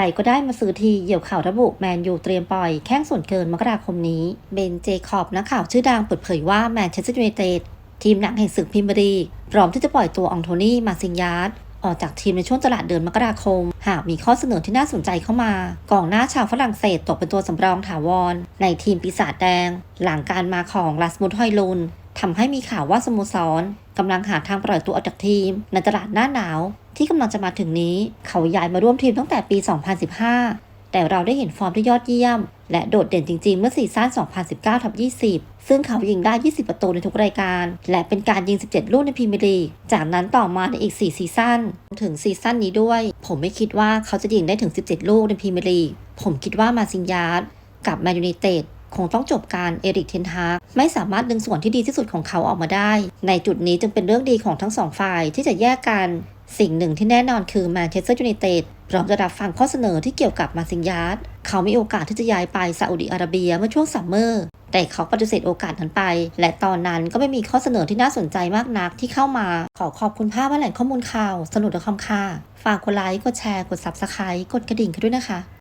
รก็ได้มาซื้อทีเหยี่ยวข่าวระบุแมนยูเตรียมปล่อยแข้งส่วนเกินมกราคมนี้ เบนเจคอบนักข่าวชื่อดังเปิดเผยว่าแมนเชสเตอร์ยูไนเต็ดทีมหนักแห่งศึกพรีเมียร์ลีกพร้อมที่จะปล่อยตัวอองโทนี่มาซิงยาร์ดออกจากทีมในช่วงตลาดเดือนมกราคม หากมีข้อเสนอที่น่าสนใจเข้ามา กองหน้าชาวฝรั่งเศสตกเป็นตัวสำรองถาวร ในทีมปีศาจแดง หลังการมาของลาสมุดฮอยลุนทำให้มีข่าวว่าสโมสรกำลังหาทางปล่อยตัวออกจากทีม ในตลาดหน้าหนาว ที่กำลังจะมาถึงนี้ เขาย้ายมาร่วมทีมตั้งแต่ปี 2015 แต่เราได้เห็นฟอร์มที่ยอดเยี่ยม และโดดเด่นจริง ๆ เมื่อซีซั่น2019ทับ20 ซึ่งเขายิงได้ 20 ประตูในทุกรายการ และเป็นการยิง 17 ลูกในพรีเมียร์ลีก จากนั้นต่อมาในอีก 4 ซีซั่น ถึงซีซั่นนี้ด้วย ผมไม่คิดว่าเขาจะยิงได้ถึง 17 ลูกในพรีเมียร์ลีก ผมคิดว่ามาซิงยาร์ดกับแมนยูไนเต็ดคงต้องจบการเอริกเทนฮากไม่สามารถดึงส่วนที่ดีที่สุดของเขาออกมาได้ ในจุดนี้จึงเป็นเรื่องดีของทั้งสองฝ่ายที่จะแยกกัน สิ่งหนึ่งที่แน่นอนคือแมนเชสเตอร์ยูไนเต็ดพร้อมจะรับฟังข้อเสนอที่เกี่ยวกับมาซิงยาร์ดเขามีโอกาสที่จะย้ายไปซาอุดิอาระเบียเมื่อช่วงซัมเมอร์ แต่เขาปฏิเสธโอกาสนั้นไป และตอนนั้นก็ไม่มีข้อเสนอที่น่าสนใจมากนักที่เข้ามา ขอขอบคุณภาพว่าแหล่งข้อมูลข่าว สนุกและคำค่ะ ฝากกดไลค์ กดแชร์ กดซับสไครต์กดกระดิ่งกันด้วยนะคะ